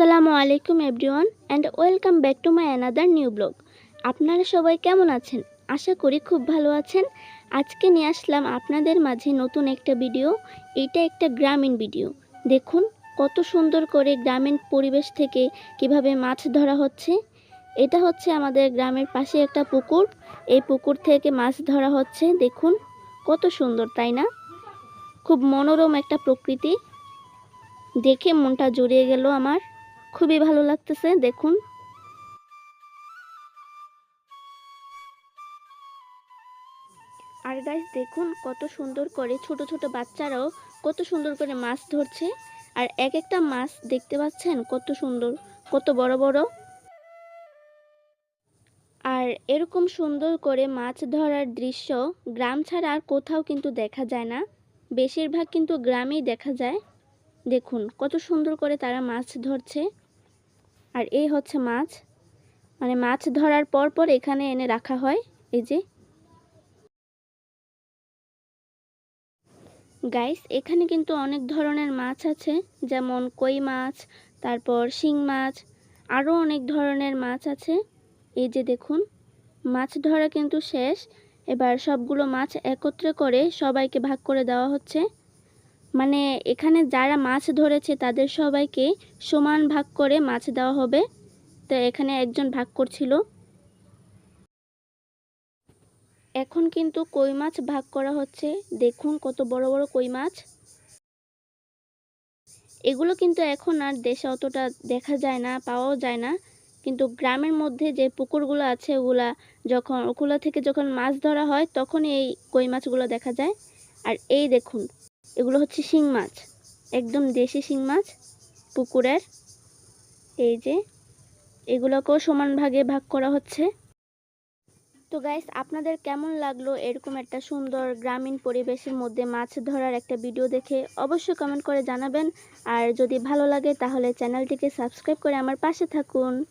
আসসালামু আলাইকুম everyone and welcome back to my another new blog আপনারা সবাই কেমন আছেন? আশা করি খুব ভালো আছেন। আজকে নিয়ে আসলাম আপনাদের মাঝে নতুন একটা ভিডিও এটা একটা গ্রামীণ ভিডিও দেখুন, কত সুন্দর করে গ্রামীণ পরিবেশ থেকে কীভাবে মাছ ধরা হচ্ছে। এটা হচ্ছে আমাদের গ্রামের পাশে একটা পুকুর। এই পুকুর থেকে মাছ ধরা হচ্ছে, দেখুন, কত সুন্দর, তাই না? খুব মনোরম একটা প্রকৃতি। দেখে মনটা জুড়িয়ে গেল আমার। খুবই ভালো লাগতেছে, দেখুন। আর গাইস দেখুন কত সুন্দর করে ছোট ছোট বাচ্চারাও কত সুন্দর করে মাছ ধরছে। আর এক একটা মাছ দেখতে পাচ্ছেন কত সুন্দর, কত বড় বড়। আর এরকম সুন্দর করে মাছ ধরার দৃশ্য গ্রাম ছাড়া আর কোথাও কিন্তু দেখা যায় না। বেশিরভাগ কিন্তু গ্রামেই দেখা যায়। দেখুন কত সুন্দর করে তারা মাছ ধরছে। আর এই হচ্ছে মাছ। মানে মাছ ধরার পর পর এখানে এনে রাখা হয়, এই যে। গাইস এখানে কিন্তু অনেক ধরনের মাছ আছে, যেমন কই মাছ, তারপর শিং মাছ আরও অনেক ধরনের মাছ আছে। এই যে দেখুন, মাছ ধরা কিন্তু শেষ। এবার সবগুলো মাছ একত্রে করে সবাইকে ভাগ করে দেওয়া হচ্ছে। মানে এখানে যারা মাছ ধরেছে তাদের সবাইকে সমান ভাগ করে মাছ দেওয়া হবে। তো এখানে একজন ভাগ করছিল। এখন কিন্তু কই মাছ ভাগ করা হচ্ছে? দেখুন কত বড় বড় কই মাছ। এগুলো কিন্তু এখন আর দেশে অতটা দেখা যায় না, পাওয়াও যায় না। কিন্তু গ্রামের মধ্যে যে পুকুরগুলো আছে ওগুলা যখন, ওগুলো থেকে যখন মাছ ধরা হয় তখন এই কই মাছগুলো দেখা যায়। আর এই দেখুন এগুলো হচ্ছে শিং মাছ। একদম দেশি শিং মাছ, পুকুরের। এই যে, এগুলোকেও সমান ভাগে ভাগ করা হচ্ছে। তো গাইস আপনাদের কেমন লাগল এরকম একটা সুন্দর গ্রামীণ পরিবেশের মধ্যে মাছ ধরার একটা ভিডিও দেখে? অবশ্যই কমেন্ট করে জানাবেন। আর যদি ভালো লাগে, তাহলে চ্যানেলটিকে সাবস্ক্রাইব করে আমার পাশে থাকুন।